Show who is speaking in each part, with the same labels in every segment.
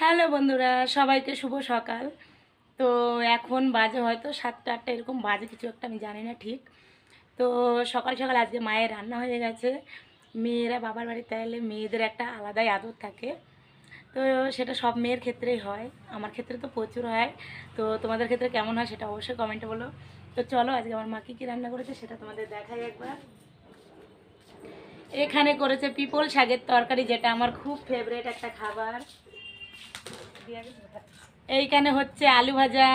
Speaker 1: Hello বন্ধুরা, সবাইকে শুভ সকাল। তো এখন বাজে হয়তো সাতটা আটটা, এরকম বাজে কিছু একটা আমি জানি না ঠিক। তো সকাল সকাল আজকে মায়ের রান্না হয়ে গেছে। মেয়েরা বাবার বাড়িতে এলে মেয়েদের একটা আলাদাই আদর থাকে। তো সেটা সব মেয়ের ক্ষেত্রেই হয়, আমার ক্ষেত্রে তো প্রচুর হয়। তো তোমাদের ক্ষেত্রে কেমন হয় সেটা অবশ্যই কমেন্টে বলো। তো চলো আজকে আমার মা কী কী রান্না করেছে সেটা তোমাদের দেখাই একবার। এখানে করেছে পিপল শাকের তরকারি, যেটা আমার খুব ফেভারেট একটা খাবার। এইখানে হচ্ছে আলু ভাজা।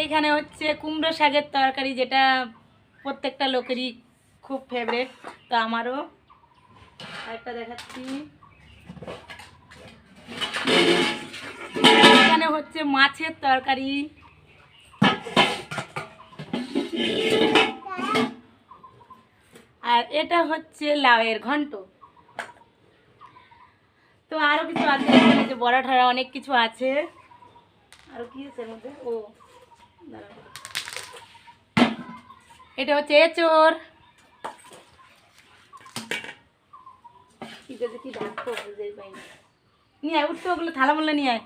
Speaker 1: এইখানে হচ্ছে কুমড়ো শাকের তরকারি, যেটা প্রত্যেকটা লোকেরই খুব ফেভারেট তো আমারও। একটা দেখাচ্ছি। এখানে হচ্ছে মাছের তরকারি। আর এটা হচ্ছে লাউয়ের ঘন্ট। তো আরও কিছু আছে যে বড়া ঠড়া অনেক কিছু আছে। আরও কি আছে মধ্যে? ও এটা হচ্ছে এচোর ঠিক আছে, কি ডাকতো নিয়ে আয়, উঠতো ওগুলো থালা বললে নিয়ে আয়।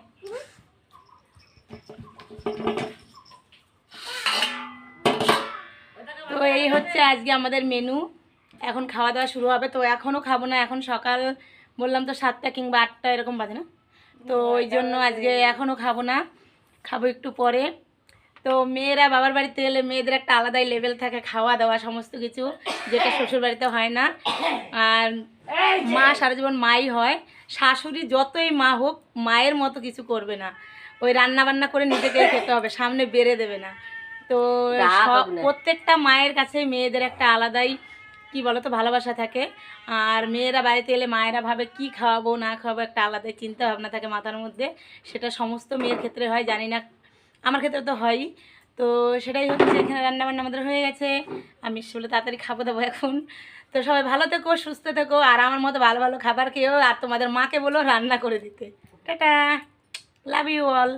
Speaker 1: তো এই হচ্ছে আজকে আমাদের মেনু এখন খাওয়া দাওয়া শুরু হবে তো এখনও খাব না এখন সকাল বললাম তো সাতটা কিংবা আটটা এরকম বাজে না? তো ওই জন্য আজকে এখনও খাব না খাব একটু পরে। তো মেয়েরা বাবার বাড়িতে এলে মেয়েদের একটা আলাদাই লেভেল থাকে খাওয়া দাওয়া সমস্ত কিছু যেটা শ্বশুর বাড়িতে হয় না। আর মা সারা জীবন মাই হয় শাশুড়ি যতই মা হোক মায়ের মতো কিছু করবে না। ওই রান্না বান্না করে নিজেকে খেতে হবে সামনে বেড়ে দেবে না। তো প্রত্যেকটা মায়ের কাছে মেয়েদের একটা আলাদাই কি বলো তো ভালোবাসা থাকে। আর মেয়েরা বাড়িতে এলে মায়েরা ভাবে কি খাওয়াবো, না খাওয়াবো, একটা আলাদাই চিন্তা ভাবনা থাকে মাথার মধ্যে। সেটা সমস্ত মেয়ের ক্ষেত্রে হয়, জানি না, আমার ক্ষেত্রে তো হয়ই তো সেটাই হচ্ছে, এখানে রান্না বান্না আমাদের হয়ে গেছে। আমি বলে তাড়াতাড়ি খাব, দাবো এখন। তো সবাই ভালো থেকো, সুস্থ থেকো, আর আমার মতো ভালো ভালো খাবার খেয়েও, আর তোমাদের মাকে বলো রান্না করে দিতে। টাটা! Love you all